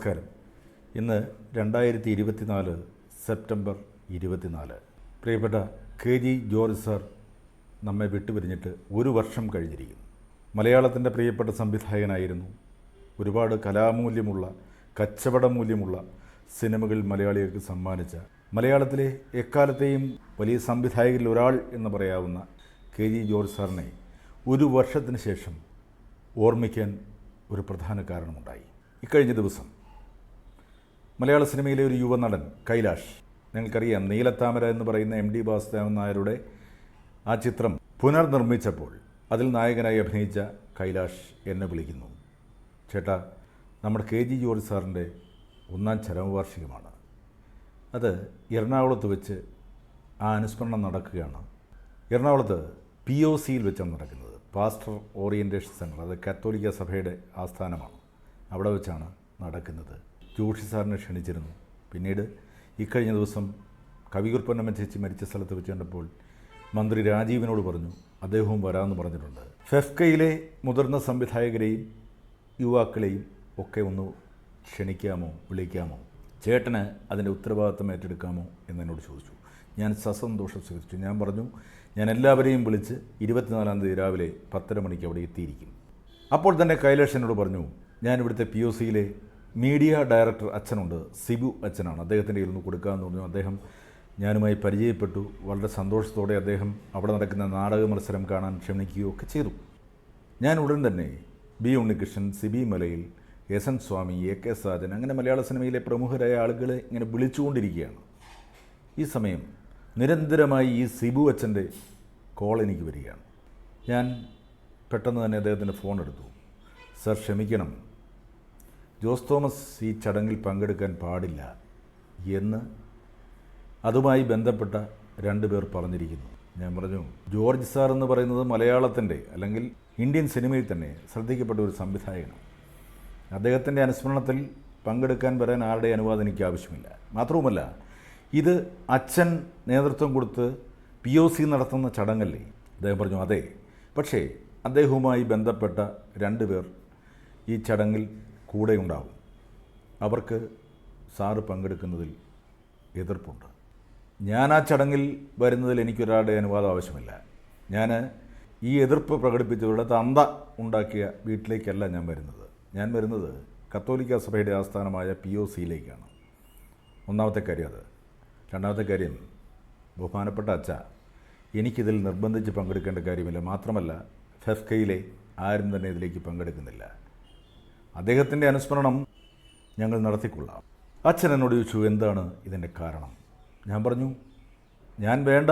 നമസ്കാരം. ഇന്ന് രണ്ടായിരത്തി ഇരുപത്തിനാല് സെപ്റ്റംബർ ഇരുപത്തിനാല്. പ്രിയപ്പെട്ട കെ ജി ജോർജ് സർ നമ്മെ വിട്ടുപിരിഞ്ഞിട്ട് ഒരു വർഷം കഴിഞ്ഞിരിക്കുന്നു. മലയാളത്തിന്റെ പ്രിയപ്പെട്ട സംവിധായകനായിരുന്നു. ഒരുപാട് കലാമൂല്യമുള്ള കച്ചവട മൂല്യമുള്ള സിനിമകൾ മലയാളികൾക്ക് സമ്മാനിച്ച മലയാളത്തിലെ എക്കാലത്തെയും വലിയ സംവിധായകരിൽ ഒരാൾ എന്ന് പറയാവുന്ന കെ ജി ജോർജ് സാറിനെ ഒരു വർഷത്തിന് ശേഷം ഓർമ്മിക്കാൻ ഒരു പ്രധാന കാരണമുണ്ടായി. ഇക്കഴിഞ്ഞ ദിവസം മലയാള സിനിമയിലെ ഒരു യുവ നടൻ കൈലാഷ്. നിങ്ങൾക്കറിയാം നീലത്താമര എന്ന് പറയുന്ന എം ഡി വാസുദേവൻ നായരുടെ ആ ചിത്രം പുനർനിർമ്മിച്ചപ്പോൾ അതിൽ നായകനായി അഭിനയിച്ച കൈലാഷ് എന്നെ വിളിക്കുന്നു. ചേട്ടാ നമ്മുടെ കെ ജി ജോർജ് സാറിന്റെ ഒന്നാം ചരമവാർഷികമാണ്. അത് എറണാകുളത്ത് വെച്ച് ആ അനുസ്മരണം നടക്കുകയാണ്. എറണാകുളത്ത് പി ഒ സിയിൽ വെച്ചാണ് നടക്കുന്നത്. പാസ്റ്റർ ഓറിയന്റേഷൻ സെന്റർ അത് കത്തോലിക്ക സഭയുടെ ആസ്ഥാനമാണ്. അവിടെ വെച്ചാണ് നടക്കുന്നത്. ജോഷി സാറിനെ ക്ഷണിച്ചിരുന്നു. പിന്നീട് ഇക്കഴിഞ്ഞ ദിവസം കവികുർപ്പന്നമ്മ ചേച്ചി മരിച്ച സ്ഥലത്ത് വെച്ച് കണ്ടപ്പോൾ മന്ത്രി രാജീവിനോട് പറഞ്ഞു അദ്ദേഹവും വരാമെന്ന് പറഞ്ഞിട്ടുണ്ട്. ഫെഫ്കയിലെ മുതിർന്ന സംവിധായകരെയും യുവാക്കളെയും ഒക്കെ ഒന്ന് ക്ഷണിക്കാമോ വിളിക്കാമോ? ചേട്ടന് അതിന്റെ ഉത്തരവാദിത്തം ഏറ്റെടുക്കാമോ എന്നോട് ചോദിച്ചു. ഞാൻ സസന്തോഷം സ്വീകരിച്ചു. ഞാൻ പറഞ്ഞു ഞാൻ എല്ലാവരെയും വിളിച്ച് ഇരുപത്തിനാലാം തീയതി രാവിലെ പത്തര മണിക്ക് അവിടെ എത്തിയിരിക്കും. അപ്പോൾ തന്നെ കൈലേഷനോട് പറഞ്ഞു ഞാൻ ഇവിടുത്തെ പി ഒ സിയിലെ മീഡിയ ഡയറക്ടർ അച്ഛനുണ്ട് സിബു അച്ഛനാണ്. അദ്ദേഹത്തിന്റെ കയ്യിൽ നിന്ന് കൊടുക്കാമെന്ന് പറഞ്ഞു. അദ്ദേഹം ഞാനുമായി പരിചയപ്പെട്ടു. വളരെ സന്തോഷത്തോടെ അദ്ദേഹം അവിടെ നടക്കുന്ന നാടക മത്സരം കാണാൻ ക്ഷണിക്കുകയോ ഒക്കെ ചെയ്തു. ഞാൻ ഉടൻ തന്നെ B Unnikrishnan Sibi Malayil S N Swami A K Sajan അങ്ങനെ മലയാള സിനിമയിലെ പ്രമുഖരായ ആളുകളെ ഇങ്ങനെ വിളിച്ചുകൊണ്ടിരിക്കുകയാണ്. ഈ സമയം നിരന്തരമായി ഈ സിബു അച്ഛന്റെ കോൾ എനിക്ക് വരികയാണ്. ഞാൻ പെട്ടെന്ന് തന്നെ അദ്ദേഹത്തിന്റെ ഫോൺ എടുത്തു സർ ക്ഷമിക്കണം. ജോസ് തോമസ് ഈ ചടങ്ങിൽ പങ്കെടുക്കാൻ പാടില്ല എന്ന് അതുമായി ബന്ധപ്പെട്ട രണ്ട് പേർ പറഞ്ഞിരിക്കുന്നു. ഞാൻ പറഞ്ഞു ജോർജ് സാർ എന്ന് പറയുന്നത് മലയാളത്തിന്റെ അല്ലെങ്കിൽ ഇന്ത്യൻ സിനിമയിൽ തന്നെ ശ്രദ്ധിക്കപ്പെട്ട ഒരു സംവിധായകനാണ്. അദ്ദേഹത്തിന്റെ അനുസ്മരണത്തിൽ പങ്കെടുക്കാൻ വരാൻ ആരുടെ അനുവാദം എനിക്ക് ആവശ്യമില്ല. മാത്രവുമല്ല ഇത് അച്ഛൻ നേതൃത്വം കൊടുത്ത് പി ഒ സി നടത്തുന്ന ചടങ്ങല്ലേ? അദ്ദേഹം പറഞ്ഞു അതെ. പക്ഷേ അദ്ദേഹവുമായി ബന്ധപ്പെട്ട രണ്ട് പേർ ഈ ചടങ്ങിൽ കൂടെ ഉണ്ടാവും അവർക്ക് സാറ് പങ്കെടുക്കുന്നതിൽ എതിർപ്പുണ്ട്. ഞാൻ ആ ചടങ്ങിൽ വരുന്നതിൽ എനിക്കൊരാളുടെ അനുവാദം ആവശ്യമില്ല. ഞാൻ ഈ എതിർപ്പ് പ്രകടിപ്പിച്ചവരുടെ തന്ത ഉണ്ടാക്കിയ വീട്ടിലേക്കല്ല ഞാൻ വരുന്നത്. ഞാൻ വരുന്നത് കത്തോലിക്ക സഭയുടെ ആസ്ഥാനമായ പി ഒ സിയിലേക്കാണ്. ഒന്നാമത്തെ കാര്യം അത്. രണ്ടാമത്തെ കാര്യം ബഹുമാനപ്പെട്ട അച്ഛ എനിക്കിതിൽ നിർബന്ധിച്ച് പങ്കെടുക്കേണ്ട കാര്യമില്ല. മാത്രമല്ല ഫെഫ്കയിലെ ആരും തന്നെ ഇതിലേക്ക് പങ്കെടുക്കുന്നില്ല. അദ്ദേഹത്തിന്റെ അനുസ്മരണം ഞങ്ങൾ നടത്തിക്കൊള്ളാം. അച്ഛൻ എന്നോട് ചോദിച്ചു എന്താണ് ഇതിന്റെ കാരണം? ഞാൻ പറഞ്ഞു ഞാൻ വേണ്ട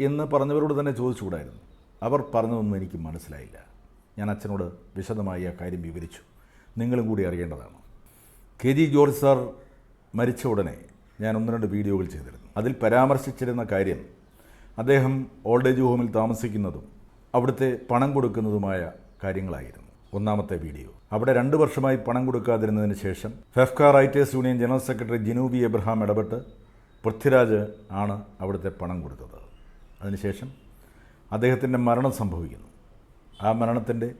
എന്ന് പറഞ്ഞവരോട് തന്നെ ചോദിച്ചുകൂടായിരുന്നു. അവർ പറഞ്ഞതൊന്നും എനിക്ക് മനസ്സിലായില്ല. ഞാൻ അച്ഛനോട് വിശദമായി ആ കാര്യം വിവരിച്ചു. നിങ്ങളും കൂടി അറിയേണ്ടതാണ്. കെ ജി ജോർജ് സാർ മരിച്ച ഉടനെ ഞാൻ ഒന്ന് രണ്ട് വീഡിയോകൾ ചെയ്തിരുന്നു. അതിൽ പരാമർശിച്ചിരുന്ന കാര്യം അദ്ദേഹം ഓൾഡ് ഏജ് ഹോമിൽ താമസിക്കുന്നതും അവിടുത്തെ പണം കൊടുക്കുന്നതുമായ കാര്യങ്ങളായിരുന്നു. ഒന്നാമത്തെ വീഡിയോ. അവിടെ രണ്ട് വർഷമായി പണം കൊടുക്കാതിരുന്നതിന് ശേഷം FEFKA writers union general secretary Jinu V Abraham ഇടപെട്ട് പൃഥ്വിരാജ് ആണ് അവിടുത്തെ പണം കൊടുത്തത്. അതിനുശേഷം അദ്ദേഹത്തിന്റെ മരണം സംഭവിക്കുന്നു. ആ മരണത്തിന്റെ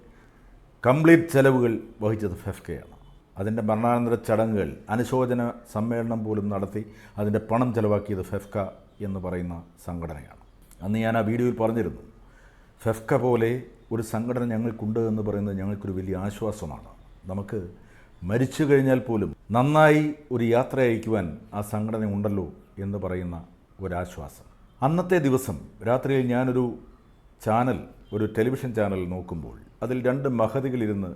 കംപ്ലീറ്റ് ചെലവുകൾ വഹിച്ചത് ഫെഫ്കയാണ് അതിന്റെ മരണാനന്തര ചടങ്ങുകൾ അനുശോചന സമ്മേളനം പോലും നടത്തി അതിന്റെ പണം ചെലവാക്കിയത് ഫെഫ്ക എന്ന് പറയുന്ന സംഘടനയാണ്. അന്ന് ഞാൻ ആ വീഡിയോയിൽ പറഞ്ഞിരുന്നു ഫെഫ്ക പോലെ ഒരു സംഘടന ഞങ്ങൾക്കുണ്ട് എന്ന് പറയുന്നത് ഞങ്ങൾക്കൊരു വലിയ ആശ്വാസമാണ്. നമുക്ക് മരിച്ചു കഴിഞ്ഞാൽ പോലും നന്നായി ഒരു യാത്ര അയക്കുവാൻ ആ സംഘടന ഉണ്ടല്ലോ എന്ന് പറയുന്ന ഒരാശ്വാസം. അന്നത്തെ ദിവസം രാത്രിയിൽ ഞാനൊരു ചാനൽ ഒരു ടെലിവിഷൻ ചാനൽ നോക്കുമ്പോൾ അതിൽ രണ്ട് മഹതികളിരുന്ന്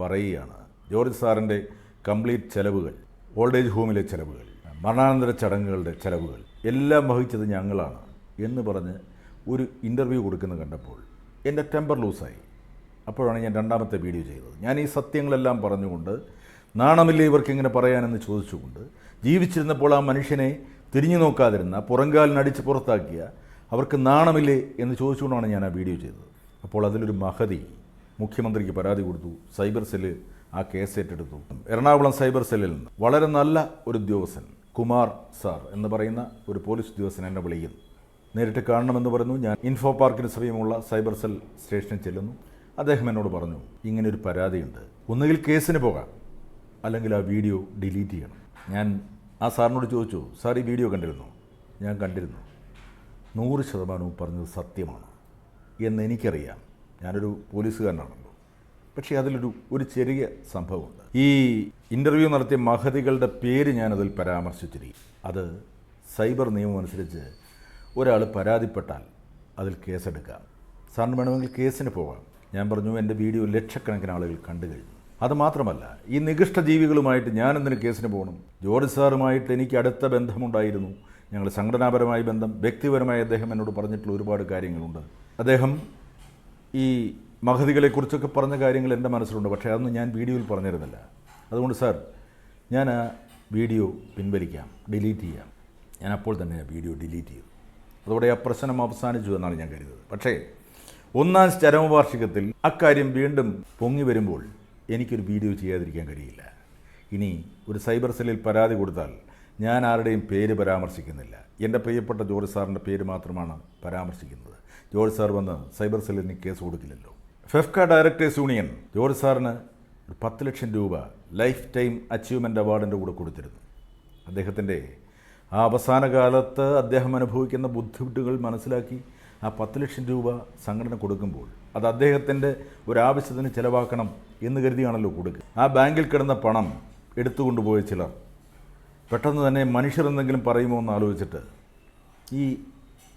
പറയുകയാണ്. ജോർജ് സാറിന്റെ കംപ്ലീറ്റ് ചെലവുകൾ ഓൾഡ് ഏജ് ഹോമിലെ ചെലവുകൾ മരണാനന്തര ചടങ്ങുകളുടെ ചെലവുകൾ എല്ലാം വഹിച്ചത് ഞങ്ങളാണ് എന്ന് പറഞ്ഞ് ഒരു ഇന്റർവ്യൂ കൊടുക്കുന്നത് കണ്ടപ്പോൾ എന്റെ ടെമ്പർ ലൂസായി അപ്പോഴാണ് ഞാൻ രണ്ടാമത്തെ വീഡിയോ ചെയ്തത്. ഞാൻ ഈ സത്യങ്ങളെല്ലാം പറഞ്ഞുകൊണ്ട് നാണമില്ലേ ഇവർക്ക് ഇങ്ങനെ പറയാനെന്ന് ചോദിച്ചുകൊണ്ട് ജീവിച്ചിരുന്നപ്പോൾ ആ മനുഷ്യനെ തിരിഞ്ഞു നോക്കാതിരുന്ന പുറങ്കാലിനടിച്ച് പുറത്താക്കിയ അവർക്ക് നാണമില്ലേ എന്ന് ചോദിച്ചുകൊണ്ടാണ് ഞാൻ ആ വീഡിയോ ചെയ്തത്. അപ്പോൾ അതിലൊരു മഹതി മുഖ്യമന്ത്രിക്ക് പരാതി കൊടുത്തു. സൈബർ സെല്ല് ആ കേസ് ഏറ്റെടുത്തു. എറണാകുളം സൈബർ സെല്ലിൽ നിന്ന് വളരെ നല്ല ഒരു ഉദ്യോഗസ്ഥൻ കുമാർ സാർ എന്ന് പറയുന്ന ഒരു പോലീസ് ഉദ്യോഗസ്ഥൻ എന്നെ വിളിക്കുന്നു. നേരിട്ട് കാണണമെന്ന് പറഞ്ഞു ഞാൻ ഇൻഫോ പാർക്കിന് സമീപമുള്ള സൈബർ സെൽ സ്റ്റേഷനിൽ ചെല്ലുന്നു. അദ്ദേഹം എന്നോട് പറഞ്ഞു ഇങ്ങനെ ഒരു പരാതിയുണ്ട്. ഒന്നുകിൽ കേസിന് പോകാം അല്ലെങ്കിൽ ആ വീഡിയോ ഡിലീറ്റ് ചെയ്യണം. ഞാൻ ആ സാറിനോട് ചോദിച്ചു സാർ ഈ വീഡിയോ കണ്ടിരുന്നു? ഞാൻ കണ്ടിരുന്നു. നൂറ് ശതമാനവും പറഞ്ഞത് സത്യമാണ് എന്ന് എനിക്കറിയാം. ഞാനൊരു പോലീസുകാരനാണല്ലോ. പക്ഷേ അതിലൊരു ഒരു ചെറിയ സംഭവമുണ്ട്. ഈ ഇന്റർവ്യൂ നടത്തിയ മഹതികളുടെ പേര് ഞാനതിൽ പരാമർശിച്ചിരിക്കും അത് സൈബർ നിയമം അനുസരിച്ച് ഒരാൾ പരാതിപ്പെട്ടാൽ അതിൽ കേസെടുക്കാം. സാറിന് വേണമെങ്കിൽ കേസിന് പോകാം. ഞാൻ പറഞ്ഞു എന്റെ വീഡിയോ ലക്ഷക്കണക്കിന് ആളുകൾ കണ്ടു കഴിഞ്ഞു. അതുമാത്രമല്ല ഈ നികൃഷ്ട ജീവികളുമായിട്ട് ഞാൻ എന്തിന് കേസിന് പോകണം? ജോർജ് സാറുമായിട്ട് എനിക്ക് അടുത്ത ബന്ധമുണ്ടായിരുന്നു. ഞങ്ങൾ സംഘടനാപരമായ ബന്ധം വ്യക്തിപരമായി അദ്ദേഹം എന്നോട് പറഞ്ഞിട്ടുള്ള ഒരുപാട് കാര്യങ്ങളുണ്ട്. അദ്ദേഹം ഈ മഹതികളെക്കുറിച്ചൊക്കെ പറഞ്ഞ കാര്യങ്ങൾ എന്റെ മനസ്സിലുണ്ട് പക്ഷേ അതൊന്നും ഞാൻ വീഡിയോയിൽ പറഞ്ഞിരുന്നില്ല. അതുകൊണ്ട് സാർ ഞാൻ ആ വീഡിയോ പിൻവലിക്കാം ഡിലീറ്റ് ചെയ്യാം. ഞാൻ അപ്പോൾ തന്നെ ആ വീഡിയോ ഡിലീറ്റ് ചെയ്തു അതോടെ ആ പ്രശ്നം അവസാനിച്ചു എന്നാണ് ഞാൻ കരുതുന്നത്. പക്ഷേ ഒന്നാം ചരമവാർഷികത്തിൽ അക്കാര്യം വീണ്ടും പൊങ്ങി വരുമ്പോൾ എനിക്കൊരു വീഡിയോ ചെയ്യാതിരിക്കാൻ കഴിയില്ല. ഇനി ഒരു സൈബർ സെല്ലിൽ പരാതി കൊടുത്താൽ ഞാൻ ആരുടെയും പേര് പരാമർശിക്കുന്നില്ല. എന്റെ പ്രിയപ്പെട്ട ജോർജ് സാറിന്റെ പേര് മാത്രമാണ് പരാമർശിക്കുന്നത്. ജോർജ് സാർ വന്ന് സൈബർ സെല്ലിന് കേസ് കൊടുക്കില്ലല്ലോ. ഫെഫ്ക ഡയറക്ടേഴ്സ് യൂണിയൻ ജോർജ് സാറിന് ഒരു പത്ത് ലക്ഷം രൂപ ലൈഫ് ടൈം അച്ചീവ്മെന്റ് അവാർഡിന്റെ കൂടെ കൊടുത്തിരുന്നു. അദ്ദേഹത്തിന്റെ ആ അവസാന കാലത്ത് അദ്ദേഹം അനുഭവിക്കുന്ന ബുദ്ധിമുട്ടുകൾ മനസ്സിലാക്കി ആ പത്ത് ലക്ഷം രൂപ സംഘടന കൊടുക്കുമ്പോൾ അത് അദ്ദേഹത്തിന്റെ ഒരാവശ്യത്തിന് ചിലവാക്കണം എന്ന് കരുതിയാണല്ലോ കൊടുക്കുക. ആ ബാങ്കിൽ കിടന്ന പണം എടുത്തുകൊണ്ടുപോയ ചിലർ. പെട്ടെന്ന് തന്നെ മനുഷ്യർ എന്തെങ്കിലും പറയുമോ എന്ന് ആലോചിച്ചിട്ട് ഈ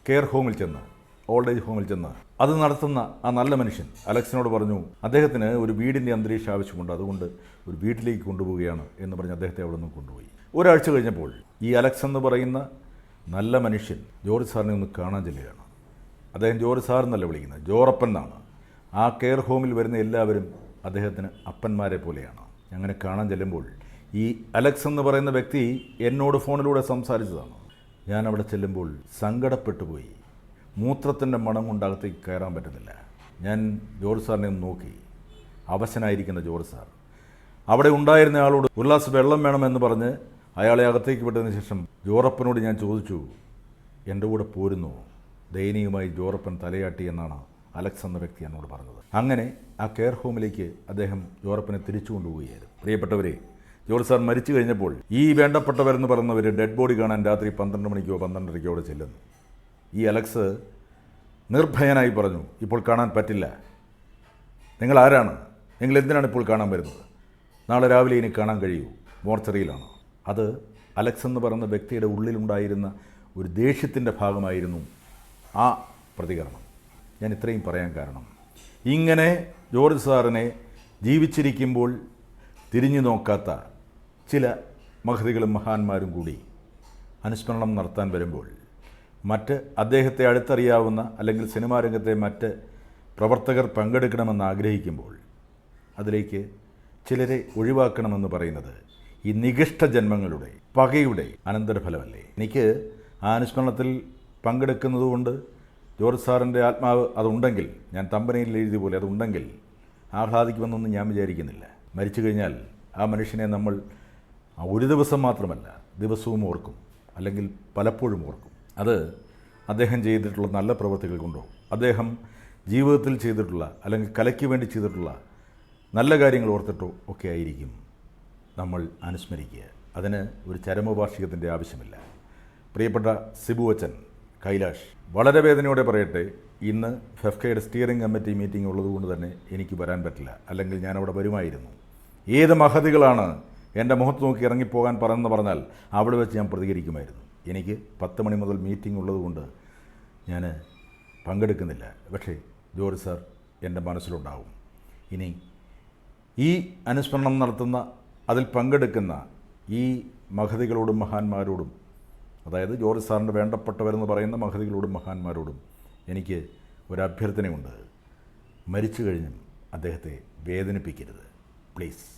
കെയർ ഹോമിൽ ചെന്ന് ഓൾഡ് ഏജ് ഹോമിൽ ചെന്ന് അത് നടത്തുന്ന ആ നല്ല മനുഷ്യൻ അലക്സിനോട് പറഞ്ഞു അദ്ദേഹത്തിന് ഒരു വീടിന്റെ അന്തരീക്ഷം ആവശ്യമുണ്ട്. അതുകൊണ്ട് ഒരു വീട്ടിലേക്ക് കൊണ്ടുപോവുകയാണ് എന്ന് പറഞ്ഞ് അദ്ദേഹത്തെ അവിടെ നിന്ന് കൊണ്ടുപോയി. ഒരാഴ്ച കഴിഞ്ഞപ്പോൾ ഈ അലക്സ് എന്ന് പറയുന്ന നല്ല മനുഷ്യൻ ജോർജ് സാറിനെ ഒന്ന് കാണാൻ ചെല്ലുകയാണ്. അദ്ദേഹം ജോർജ് സാർ എന്നല്ല വിളിക്കുന്നത് ജോറപ്പൻ എന്നാണ്. ആ കെയർ ഹോമിൽ വരുന്ന എല്ലാവരും അദ്ദേഹത്തിന് അപ്പന്മാരെ പോലെയാണ്. അങ്ങനെ കാണാൻ ചെല്ലുമ്പോൾ ഈ അലക്സ് എന്ന് പറയുന്ന വ്യക്തി എന്നോട് ഫോണിലൂടെ സംസാരിച്ചതാണ്. ഞാൻ അവിടെ ചെല്ലുമ്പോൾ സങ്കടപ്പെട്ടു പോയി. മൂത്രത്തിന്റെ മണം കൊണ്ടകത്തേക്ക് കയറാൻ പറ്റുന്നില്ല. ഞാൻ ജോർജ് സാറിനെ ഒന്ന് നോക്കി. അവശനായിരിക്കുന്ന ജോർജ് സാർ അവിടെ ഉണ്ടായിരുന്ന ആളോട് ഉല്ലാസ് വെള്ളം വേണമെന്ന് പറഞ്ഞ് അയാളെ അകത്തേക്ക് വിട്ടതിന് ശേഷം ജോറപ്പനോട് ഞാൻ ചോദിച്ചു എന്റെ കൂടെ പോരുന്നു. ദയനീയമായി ജോറപ്പൻ തലയാട്ടി എന്നാണ് അലക്സ് എന്ന വ്യക്തി എന്നോട് പറഞ്ഞത്. അങ്ങനെ ആ കെയർ ഹോമിലേക്ക് അദ്ദേഹം ജോറപ്പനെ തിരിച്ചു കൊണ്ടുപോവുകയായിരുന്നു. പ്രിയപ്പെട്ടവരെ ജോർജ് സാർ മരിച്ചു കഴിഞ്ഞപ്പോൾ ഈ വേണ്ടപ്പെട്ടവരെന്ന് പറയുന്നവർ ഡെഡ് ബോഡി കാണാൻ രാത്രി പന്ത്രണ്ട് മണിക്കോ പന്ത്രണ്ടരയ്ക്കോ അവിടെ ചെല്ലുന്നു. ഈ അലക്സ് നിർഭയനായി പറഞ്ഞു ഇപ്പോൾ കാണാൻ പറ്റില്ല. നിങ്ങൾ ആരാണ്? നിങ്ങൾ എന്തിനാണ് ഇപ്പോൾ കാണാൻ വരുന്നത്? നാളെ രാവിലെ ഇനി കാണാൻ കഴിയൂ. മോർച്ചറിയിലാണ്. അത് അലക്സ് എന്ന് പറയുന്ന വ്യക്തിയുടെ ഉള്ളിലുണ്ടായിരുന്ന ഒരു ദേഷ്യത്തിന്റെ ഭാഗമായിരുന്നു ആ പ്രതികരണം. ഞാൻ ഇത്രയും പറയാൻ കാരണം. ഇങ്ങനെ ജോർജ് സാറിനെ ജീവിച്ചിരിക്കുമ്പോൾ തിരിഞ്ഞു നോക്കാത്ത ചില മഹതികളും മഹാന്മാരും കൂടി അനുസ്മരണം നടത്താൻ വരുമ്പോൾ മറ്റ് അദ്ദേഹത്തെ അടുത്തറിയാവുന്ന അല്ലെങ്കിൽ സിനിമാ രംഗത്തെ മറ്റ് പ്രവർത്തകർ പങ്കെടുക്കണമെന്ന് ആഗ്രഹിക്കുമ്പോൾ അതിലേക്ക് ചിലരെ ഒഴിവാക്കണമെന്ന് പറയുന്നത് ഈ നികിഷ്ട ജന്മങ്ങളുടെ പകയുടെ അനന്തരഫലമല്ലേ? എനിക്ക് ആ അനുസ്മരണത്തിൽ പങ്കെടുക്കുന്നതുകൊണ്ട് ജോർജ് സാറിന്റെ ആത്മാവ് അതുണ്ടെങ്കിൽ ഞാൻ തമ്പനയിൽ എഴുതിയ പോലെ അതുണ്ടെങ്കിൽ ആഹ്ലാദിക്കുമെന്നൊന്നും ഞാൻ വിചാരിക്കുന്നില്ല. മരിച്ചു കഴിഞ്ഞാൽ ആ മനുഷ്യനെ നമ്മൾ ഒരു ദിവസം മാത്രമല്ല ദിവസവും ഓർക്കും അല്ലെങ്കിൽ പലപ്പോഴും ഓർക്കും. അത് അദ്ദേഹം ചെയ്തിട്ടുള്ള നല്ല പ്രവൃത്തികൾ കൊണ്ടോ അദ്ദേഹം ജീവിതത്തിൽ ചെയ്തിട്ടുള്ള അല്ലെങ്കിൽ കലയ്ക്ക് വേണ്ടി ചെയ്തിട്ടുള്ള നല്ല കാര്യങ്ങൾ ഓർത്തിട്ടോ ഒക്കെ ആയിരിക്കും. നമ്മൾ അനുസ്മരിക്കുക. അതിന് ഒരു ചരമവാർഷികത്തിന്റെ ആവശ്യമില്ല. പ്രിയപ്പെട്ട സിബു അച്ചൻ കൈലാഷ് വളരെ വേദനയോടെ പറയട്ടെ ഇന്ന് ഫെഫ്കയുടെ സ്റ്റിയറിംഗ് കമ്മിറ്റി മീറ്റിംഗ് ഉള്ളതുകൊണ്ട് തന്നെ എനിക്ക് വരാൻ പറ്റില്ല. അല്ലെങ്കിൽ ഞാൻ അവിടെ വരുമായിരുന്നു. ഏത് മഹതികളാണ് എന്റെ മുഖത്ത് നോക്കി ഇറങ്ങിപ്പോകാൻ പറഞ്ഞെന്ന് പറഞ്ഞാൽ അവിടെ വെച്ച് ഞാൻ പ്രതികരിക്കുമായിരുന്നു. എനിക്ക് പത്ത് മണി മുതൽ മീറ്റിംഗ് ഉള്ളതുകൊണ്ട് ഞാൻ പങ്കെടുക്കുന്നില്ല. പക്ഷേ ജോർജ് സാർ എന്റെ മനസ്സിലുണ്ടാവും. ഇനി ഈ അനുസ്മരണം നടത്തുന്ന അതിൽ പങ്കെടുക്കുന്ന ഈ മഹതികളോടും മഹാന്മാരോടും അതായത് ജോർജ് സാറിന്റെ വേണ്ടപ്പെട്ടവരെന്ന് പറയുന്ന മഹതികളോടും മഹാന്മാരോടും എനിക്ക് ഒരു അഭ്യർത്ഥനയുണ്ട്. മരിച്ചു കഴിഞ്ഞും അദ്ദേഹത്തെ വേദനിപ്പിക്കരുത്. പ്ലീസ്.